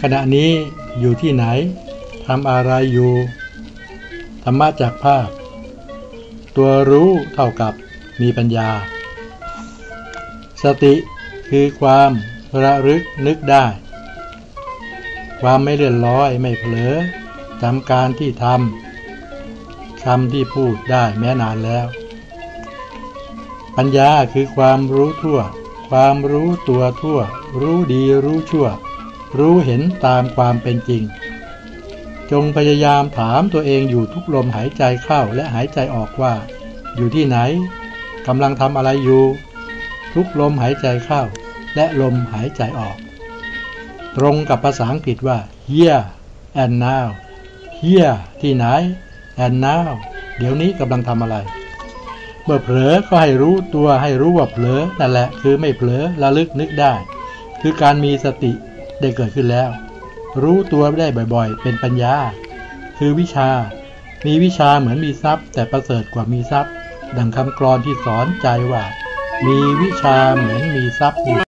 ขณะนี้อยู่ที่ไหนทำอะไรอยู่ธรรมะจากภาพ ตัวรู้เท่ากับมีปัญญา สติคือความระลึกนึกได้ ความไม่เลื่อนลอยไม่เผลอจำการที่ทำคำที่พูดได้แม้นานแล้ว ปัญญาคือความรู้ทั่ว ความรู้ตัวทั่ว รู้ดีรู้ชั่ว รู้เห็นตามความเป็นจริง จงพยายามถามตัวเองอยู่ทุกลมหายใจเข้าและหายใจออกว่า อยู่ที่ไหนกำลังทำอะไรอยู่ ทุกลมหายใจเข้าและลมหายใจออก ตรงกับภาษาอังกฤษว่า here and now here ที่ไหน and now เดี๋ยวนี้กำลังทำอะไร เมื่อเผลอก็ให้รู้ตัวให้รู้ว่าเผลอนั่นแหละคือไม่เผลอระลึกนึกได้ คือการมีสติ ได้เกิดขึ้นแล้ว รู้ตัวได้บ่อยๆ เป็นปัญญา คือวิชา มีวิชาเหมือนมีทรัพย์ แต่ประเสริฐกว่ามีทรัพย์ ดังคำกรอนที่สอนใจว่า มีวิชาเหมือนมีทรัพย์อยู่